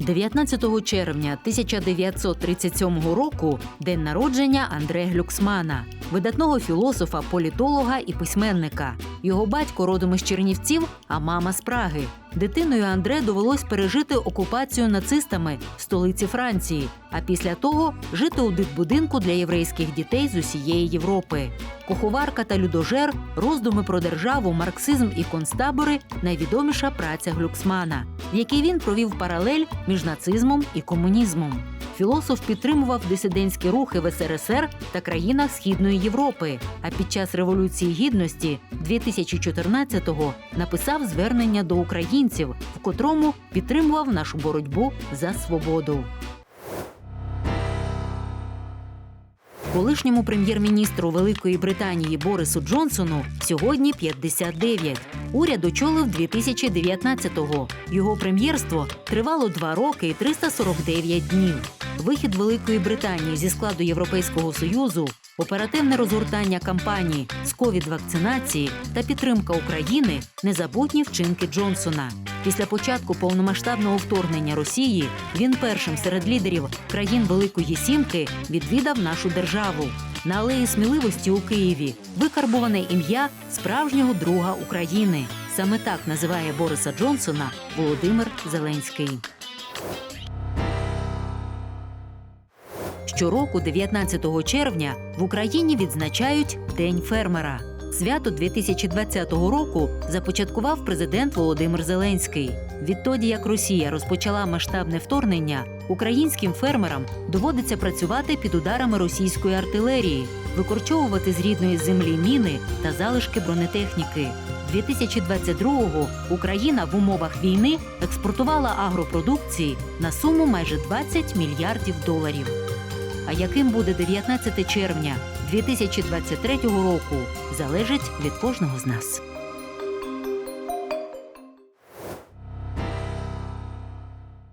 19 червня 1937 року день народження Андре Глюксмана, видатного філософа, політолога і письменника. Його батько родом із Чернівців, а мама з Праги. Дитиною Андре довелось пережити окупацію нацистами в столиці Франції, а після того жити у дитбудинку для єврейських дітей з усієї Європи. Куховарка та людожер, роздуми про державу, марксизм і концтабори найвідоміша праця Глюксмана, в якій він провів паралель між нацизмом і комунізмом. Філософ підтримував дисидентські рухи в СРСР та країнах Східної Європи. А під час революції гідності 2014-го написав звернення до українців, в котрому підтримував нашу боротьбу за свободу. Колишньому прем'єр-міністру Великої Британії Борису Джонсону сьогодні 59. Уряд очолив 2019-го. Його прем'єрство тривало два роки і 349 днів. Вихід Великої Британії зі складу Європейського союзу, оперативне розгортання кампанії з ковід-вакцинації та підтримка України незабутні вчинки Джонсона. Після початку повномасштабного вторгнення Росії він першим серед лідерів країн Великої Сімки відвідав нашу державу. На алеї сміливості у Києві викарбуване ім'я справжнього друга України. Саме так називає Бориса Джонсона Володимир Зеленський. Щороку, 19 червня, в Україні відзначають День фермера. Свято 2020 року започаткував президент Володимир Зеленський. Відтоді, як Росія розпочала масштабне вторгнення, українським фермерам доводиться працювати під ударами російської артилерії, викорчовувати з рідної землі міни та залишки бронетехніки. 2022-го Україна в умовах війни експортувала агропродукції на суму майже 20 мільярдів доларів. А яким буде 19 червня 2023 року, залежить від кожного з нас.